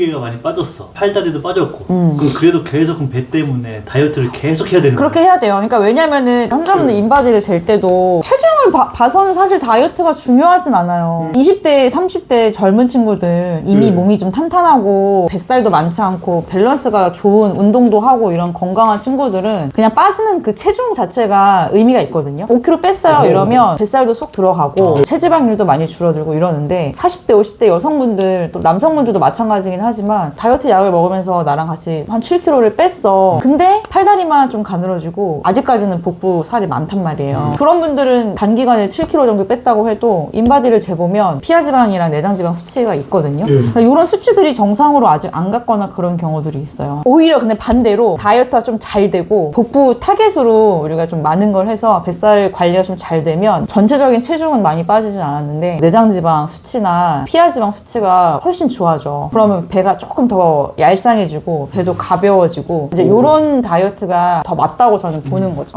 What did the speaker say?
몸무게가 많이 빠졌어. 팔다리도 빠졌고. 음. 그럼 그래도 계속 그럼 배 때문에 다이어트를 계속 해야 되는 거야. 그렇게 해야 돼요. 그러니까 왜냐면은 환자분들 인바디를 잴 때도 체중을 봐, 봐서는 사실 다이어트가 중요하진 않아요. 20대, 30대 젊은 친구들 이미 음. 몸이 좀 탄탄하고 뱃살도 많지 않고 밸런스가 좋은 운동도 하고 이런 건강한 친구들은 그냥 빠지는 그 체중 자체가 의미가 있거든요. 5kg 뺐어요 오. 이러면 뱃살도 쏙 들어가고 어. 체지방률도 많이 줄어들고 이러는데 40대, 50대 여성분들 또 남성분들도 마찬가지긴 하지만 다이어트 약을 먹으면서 나랑 같이 한 7kg를 뺐어. 근데 팔다리만 좀 가늘어지고 아직까지는 복부 살이 많단 말이에요. 그런 분들은 단기간에 7kg 정도 뺐다고 해도 인바디를 재보면 피하지방이랑 내장지방 수치가 있거든요. 예. 이런 수치들이 정상으로 아직 안 갔거나 그런 경우들이 있어요. 오히려 근데 반대로 다이어트가 좀 잘 되고 복부 타겟으로 우리가 좀 많은 걸 해서 뱃살 관리가 좀 잘 되면 전체적인 체중은 많이 빠지진 않았는데 내장지방 수치나 피하지방 수치가 훨씬 좋아져. 그러면 배가 조금 더 얄쌍해지고 배도 가벼워지고 이제 이런 다이어트가 더 맞다고 저는 보는 거죠.